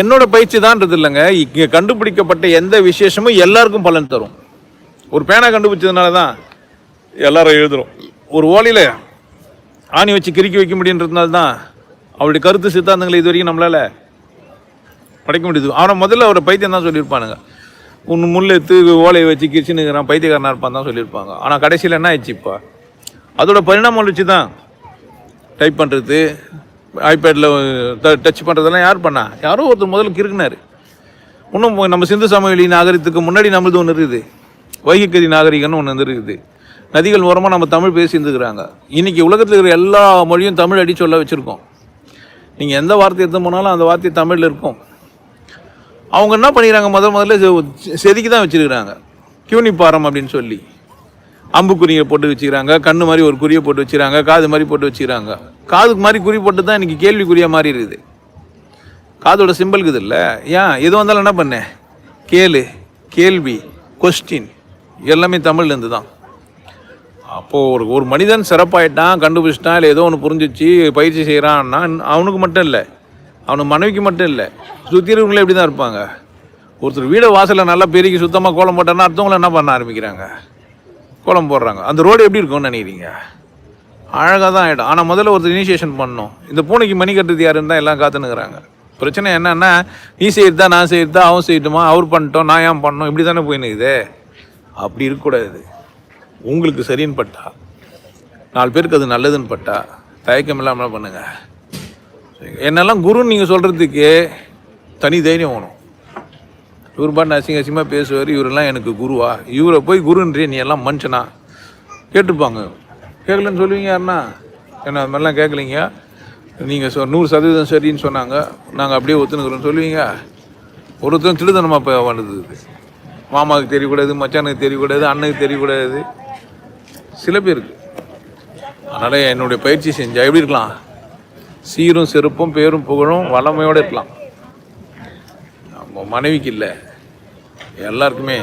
என்னோட பயிற்சி தான்றது இல்லைங்க. இங்கே கண்டுபிடிக்கப்பட்ட எந்த விசேஷமும் எல்லாருக்கும் பலன் தரும். ஒரு பேனா கண்டுபிடிச்சதுனால தான் எல்லாரும் எழுதுறோம். ஒரு ஓலையில் ஆணி வச்சு கிறுக்கி வைக்க முடியுன்றதுனால தான் அவருடைய கருத்து சித்தாந்தங்களை இது வரைக்கும் நம்மளால படைக்க முடியுது. அவனை முதல்ல அவரை பைத்தியம் தான் சொல்லியிருப்பானுங்க. உன் முள் எடுத்து ஓலையை வச்சு கிரிச்சுன்னுக்கிறான் பைத்தியக்காரனாக இருப்பான் தான் சொல்லியிருப்பாங்க. ஆனால் கடைசியில் என்ன ஆயிடுச்சு இப்போ? அதோட பரிணாமம் வச்சு தான் டைப் பண்ணுறது ஐபேடில் டச் பண்ணுறதெல்லாம் யார் பண்ணா? யாரோ ஒருத்தர் முதல்ல கிறுக்குனாரு. இன்னும் நம்ம சிந்து சமவெளி நாகரிகத்துக்கு முன்னாடி நம்மளது ஒன்று இருக்குது. வைகைக்கரி நாகரிகம்னு ஒன்று இருக்குது. நதிகள் ஓரமாக நம்ம தமிழ் பேசி இருந்துக்கிறாங்க. இன்னைக்கு உலகத்தில் இருக்கிற எல்லா மொழியும் தமிழ் அடி சொல்ல வச்சுருக்கோம். நீங்கள் எந்த வார்த்தை எடுத்து போனாலும் அந்த வார்த்தை தமிழில் இருக்கும். அவங்க என்ன பண்ணிக்கிறாங்க? முதல் முதல்ல செதுக்கி தான் வச்சுருக்கிறாங்க. கியூனிப்பாரம் அப்படின்னு சொல்லி. அம்புக்குறியை போட்டு வச்சுக்கிறாங்க கண்ணு மாதிரி ஒரு குறியை போட்டு வச்சுக்கிறாங்க காது மாதிரி போட்டு வச்சுக்கிறாங்க. காதுக்கு மாதிரி குறி போட்டு தான் இன்னைக்கு கேள்விக்குறியாக மாதிரி இருக்குது. காதோட சிம்பிள் இல்லை. ஏன்? எது வந்தாலும் என்ன பண்ணேன் கேளு கேள்வி கொஸ்டின் எல்லாமே தமிழ்லேருந்து தான். அப்போது ஒரு ஒரு மனிதன் சிறப்பாயிட்டான் கண்டுபிடிச்சிட்டான் இல்லை ஏதோ ஒன்று புரிஞ்சிச்சு பயிற்சி செய்கிறான்னா அவனுக்கு மட்டும் இல்லை. அவனுக்கு மனைவிக்கு மட்டும் இல்லை. சுற்றி இருக்கவங்களே இப்படி தான் இருப்பாங்க. ஒருத்தர் வீடு வாசலில் நல்லா பெருகி சுத்தமாக கோலம் போட்டான்னா அடுத்தவங்கள என்ன பண்ண ஆரம்பிக்கிறாங்க? கோலம் போடுறாங்க. அந்த ரோடு எப்படி இருக்கும்னு நினைக்கிறீங்க? அழகாக தான் ஆகிடும் ஆனால் முதல்ல ஒருத்தர் இனிஷியேஷன் பண்ணணும். இந்த பூனைக்கு மணி கட்டுறது யாருன்னு தான் எல்லாம் காத்துனுக்குறாங்க பிரச்சனை என்னென்னா நீ செய்யறதா நான் செய்யறதா அவன் செய்யட்டுமா அவர் பண்ணிட்டோம் நான் ஏன் பண்ணோம் இப்படி தானே போயினுக்குது அப்படி இருக்கக்கூடாது. உங்களுக்கு சரின்னு பட்டா நாலு பேருக்கு அது நல்லதுன்னு பட்டா தயக்கம் இல்லாமல் பண்ணுங்கள் என்னெல்லாம் குருன்னு நீங்கள் சொல்கிறதுக்கு தனி தைரியம் வேணும். இவர் பாட்டு அசிங்க அசிங்கமாக பேசுவார் இவரெல்லாம் எனக்கு குருவா. இவரை போய் குருன்றே நீ எல்லாம் மனுஷனா? கேட்டுப்பாங்க. கேட்கலன்னு சொல்லுவீங்க யாருன்னா? என்ன அது மாதிரிலாம் கேட்கலீங்க? நீங்கள் சொ நூறு சதவீதம் சரின்னு சொன்னாங்க. நாங்கள் அப்படியே ஒத்துனுக்குறோன்னு சொல்லுவீங்க? ஒருத்தரும் திருதனமாக போய் பண்ணுது இது. மாமாவுக்கு தெரியக்கூடாது மச்சானுக்கு தெரியக்கூடாது அண்ணனுக்கு தெரியக்கூடாது. சில பேருக்கு. அதனால் என்னுடைய பயிற்சி செஞ்சால் எப்படி இருக்கலாம்? சீரும் சிறப்பும் பேரும் புகழும் வளமையோடு இருக்கலாம். உன் மனைவிக்கு இல்லை. எல்லாருக்குமே